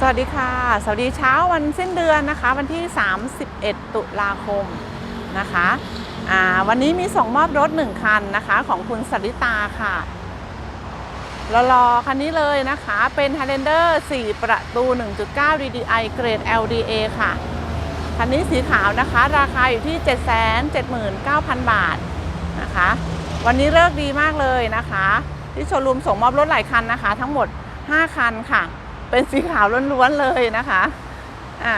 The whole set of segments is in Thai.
สวัสดีค่ะ สวัสดีเช้าวันสิ้นเดือนนะคะ วันที่ 31 ตุลาคมนะคะอ่าวันนี้มีส่งมอบรถ 1 คันนะคะของคุณสริตาค่ะรอๆคันนี้เลยนะคะ เป็น Highlander 4 ประตู 1.9 DDI เกรด LDA ค่ะ คันนี้สีขาวนะคะ ราคาอยู่ที่ 779,000 บาทนะคะ วันนี้เลิกดีมากเลยนะคะ ที่โชว์รูมส่งมอบรถหลายคันนะคะ ทั้งหมด 5 คันค่ะ เป็นสีขาวล้วนๆเลยนะคะอะ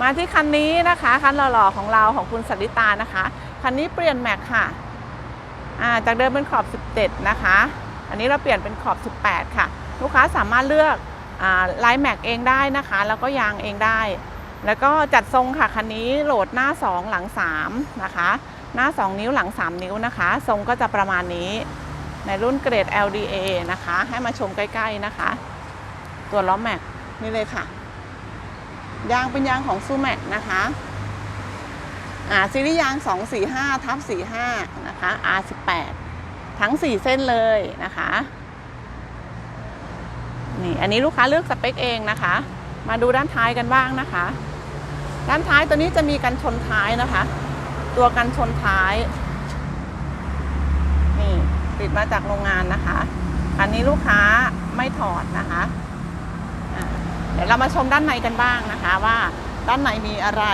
มาที่คันนี้นะคะคันหล่อๆของเราของคุณสริตานะคะคันนี้เปลี่ยนแม็กค่ะอ่าจากเดิมเป็นขอบ 17 นะคะ อันนี้เราเปลี่ยนเป็นขอบ 18 ค่ะ ลูกค้าสามารถเลือกอ่าลายแม็กเองได้นะคะ แล้วก็ยางเองได้ แล้วก็จัดทรงค่ะคันนี้โหลดหน้า 2 หลัง 3 นะคะ หน้า 2 นิ้วหลัง 3 นิ้วนะคะ ทรงก็จะประมาณนี้ ในรุ่นเกรด LDA นะคะ ให้มาชมใกล้ ๆ นะคะ ตัวล้อแม็กนี่เลยค่ะ ยางเป็นยางของซูแม็กนะคะอ่าซีรีส์ยาง 245ทับ45 นะคะ R18 ทั้ง 4 เส้นเลยนะคะนี่อันนี้ลูกค้าเลือกสเปคเองนะคะ มาดูด้านท้ายกันบ้างนะคะ ด้านท้ายตัวนี้จะมีกันชนท้ายนะคะ ตัวกันชนท้ายนี่ติดมาจากโรงงานนะคะ อันนี้ลูกค้าไม่ถอดนะคะอะ เดี๋ยวเรามาชมด้านในกันบ้างนะคะว่าด้านในมีอะไร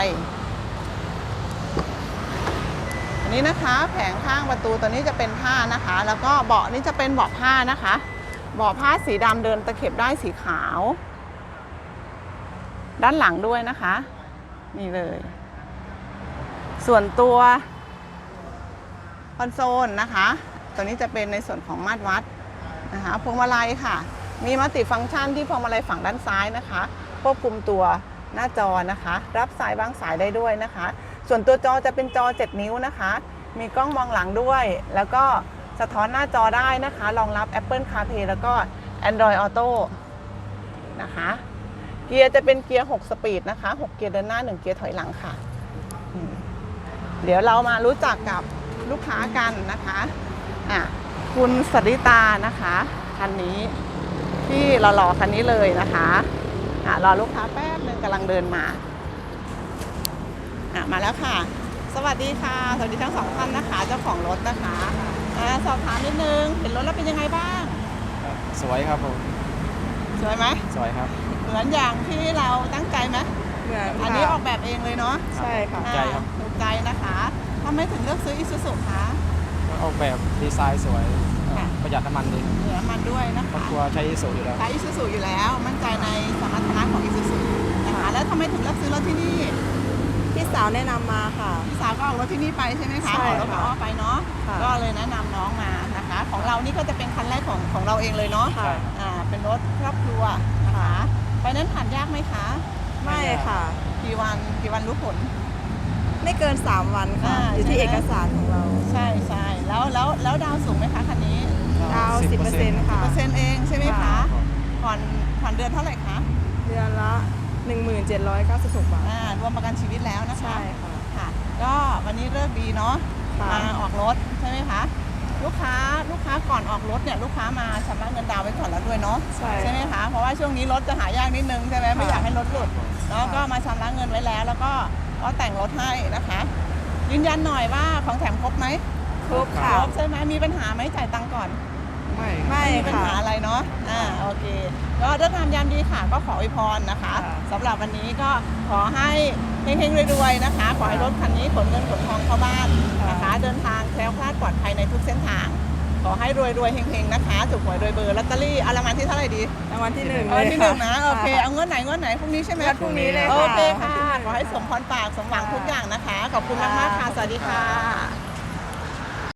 อันนี้นะคะแผงข้างประตูตัวนี้จะเป็นผ้านะคะ แล้วก็เบาะนี้จะเป็นเบาะผ้านะคะเบาะผ้าสีดำเดินตะเข็บได้สีขาว ด้านหลังด้วยนะคะ นี่เลย ส่วนตัวคอนโซลนะคะ ตัวนี้จะเป็นในส่วนของมาตรวัดนะคะพวงมาลัยค่ะ มีมัลติฟังก์ชันที่พวงมาลัยฝั่งด้านซ้ายนะคะ ควบคุมตัวหน้าจอนะคะ รับสายบางสายได้ด้วยนะคะ ส่วนตัวจอจะเป็นจอ 7 นิ้วนะคะ มีกล้องมองหลังด้วย แล้วก็สะท้อนหน้าจอได้นะคะ รองรับ Apple CarPlay แล้วก็ Android Auto นะคะ เกียร์จะเป็นเกียร์ 6 สปีดนะคะ 6 เกียร์เดินหน้า 1 เกียร์ถอยหลังค่ะ เดี๋ยวเรามารู้จักกับลูกค้ากันนะคะ อะ คุณสริตานะคะ คันนี้ หล่อๆคันนี้เลยนะคะอะรอลูกค้าแป๊บหนึงกำลังเดินมาอะมาแล้วค่ะ สวัสดีค่ะ สวัสดีทั้งสองท่านนะคะ เจ้าของรถนะคะอะสอบถามนิดนึง เห็นรถแล้วเป็นยังไงบ้าง สวยครับผมสวยไหมสวยครับเหมือนอย่างที่เราตั้งใจไหมเหมือนอันนี้ออกแบบเองเลยเนาะใช่ค่ะถูกใจครับอ่าถูกใจนะคะทำไมถึงเลือกซื้ออิซูซุคะออกแบบดีไซน์สวยค่ะ ประหยัดน้ำมันดีเหนือมันด้วยนะครอบคะครัวใช้อิสุอยู่แล้ว ใช้อิซูซุอยู่แล้ว มั่นใจในสมรรถนะของอิซูซุนะคะแล้วทำไมถึงเลือกซื้อรถที่นี่พี่สาวแนะนำมาค่ะ พี่สาวก็ออกรถที่นี่ไปใช่ไหมคะใช่ออกรถค่ะอ้อไปเนาะค่ะก็เลยแนะนำน้องมานะคะ ของเรานี่ก็จะเป็นคันแรกของของเราเองเลยเนาะค่ะ อ่าเป็นรถครอบครัวนะคะไปนั้นผ่านยากไหมคะไม่ค่ะ กี่วันกี่วันรู้ผล ไม่เกิน 3 วันค่ะ อ่าอยู่ที่ใช่ไหม เอกสารของเรา ใช่ใช่แล้วแล้วแล้วดาวสูงไหมคะคัน นี้ดาว10%ค่ะ เปอร์เซ็นต์เองใช่ไหมคะค่ะ ผ่อนผ่อนเดือนเท่าไหร่คะเดือนละ 1796 บาท อ่ารวมประกันชีวิตแล้วนะคะ ใช่ค่ะ ค่ะก็วันนี้เลิกดีเนาะค่ะ มาออกรถใช่ไหมคะ ลูกค้าลูกค้าก่อนออกรถเนี่ยลูกค้ามาชำระเงินดาวน์ไว้ก่อนแล้วด้วยเนาะใช่ใช่ไหมคะเพราะว่าช่วงนี้รถจะหายากนิดนึงใช่ไหมไม่อยากให้รถหลุดเนาะค่ะก็มาชำระเงินไว้แล้ว แล้วก็ก็แต่งรถให้นะคะ ยืนยันหน่อยว่าของแถมครบไหมครบค่ะครบใช่ไหมมีปัญหาไหมจ่ายตังค์ก่อน ไม่ไม่ไม่มีปัญค่ะหาอะไรเนาะ อ่า โอเค ก็เรื่องงามยามดีค่ะ ก็ขออวยพรนะคะค่ะสำหรับวันนี้ก็ขอให้เฮงๆรวยๆนะคะ ขอให้รถคันนี้ขนเงินขนทองเข้าบ้านนะคะ เดินทางแคล้วคลาดปลอดภัยในทุกเส้นทาง ขอให้รวยๆเฮงๆนะคะถูกหวยรวยเบอร์ลอตเตอรี่เอารางวัลที่เท่าไหร่ดีรางวัลที่หนึ่งเอาเลยที่หนึ่งนะ โอเคค่ะเอาเงินไหนเงินไหนพรุ่งนี้ใช่ไหมวันพรุ่งนี้เลย โอค่ะเคค่ะ ขอให้สมพรปากสมหวังทุกอย่างนะคะ ขอบคุณมากๆค่ะ สวัสดีค่ะ